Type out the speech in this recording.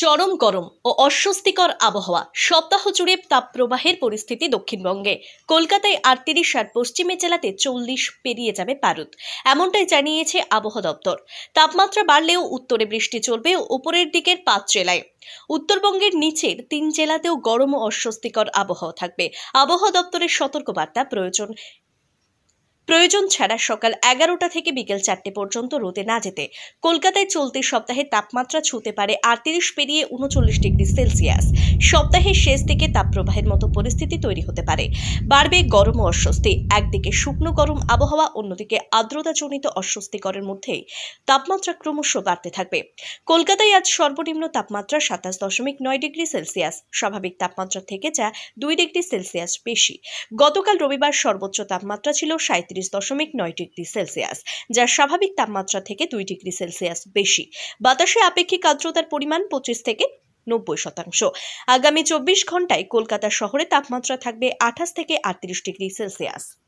চরম গরম ও অস্বস্তিকর আবহাওয়া সপ্তাহ জুড়ে তাপপ্রবাহের পরিস্থিতি দক্ষিণবঙ্গে। কলকাতায় আটত্রিশ আর পশ্চিমে জেলাতে চল্লিশ পেরিয়ে যাবে পারদ। এমনটাই জানিয়েছে আবহাওয়া দপ্তর। তাপমাত্রা বাড়লেও উত্তরে বৃষ্টি চলবে উপরের দিকের পাঁচ জেলায়। উত্তরবঙ্গের নিচের তিন জেলাতেও গরম ও অস্বস্তিকর আবহাওয়া থাকবে। আবহাওয়া দপ্তরের সতর্কবার্তা প্রয়োজন। প্রয়োজন ছাড়া সকাল এগারোটা থেকে বিকেল চারটে পর্যন্ত রোদে না যেতে। কলকাতায় চলতি সপ্তাহে তাপমাত্রা ছুঁতে পারে আটত্রিশ পেরিয়ে উনচল্লিশ ডিগ্রি সেলসিয়াস। সপ্তাহের শেষ দিকে তাপপ্রবাহের মতো পরিস্থিতি তৈরি হতে পারে। বাড়বে গরম ও অস্বস্তি। একদিকে শুকনো গরম আবহাওয়া, অন্যদিকে আর্দ্রতাজনিত অস্বস্তিকরের মধ্যেই তাপমাত্রা ক্রমশ বাড়তে থাকবে। কলকাতায় আজ সর্বনিম্ন তাপমাত্রা সাতাশ দশমিক নয় ডিগ্রি সেলসিয়াস। স্বাভাবিক তাপমাত্রা থেকে যা দুই ডিগ্রি সেলসিয়াস বেশি। গতকাল রবিবার সর্বোচ্চ তাপমাত্রা ছিল সাঁত্রিশ দশমিক নয় ডিগ্রি সেলসিয়াস যা স্বাভাবিক তাপমাত্রা থেকে দুই ডিগ্রি সেলসিয়াস বেশি। বাতাসে আপেক্ষিক আর্দ্রতার পরিমাণ পঁচিশ থেকে নব্বই শতাংশ। আগামী চব্বিশ ঘন্টায় কলকাতা শহরে তাপমাত্রা থাকবে আঠাশ থেকে আটত্রিশ ডিগ্রি সেলসিয়াস।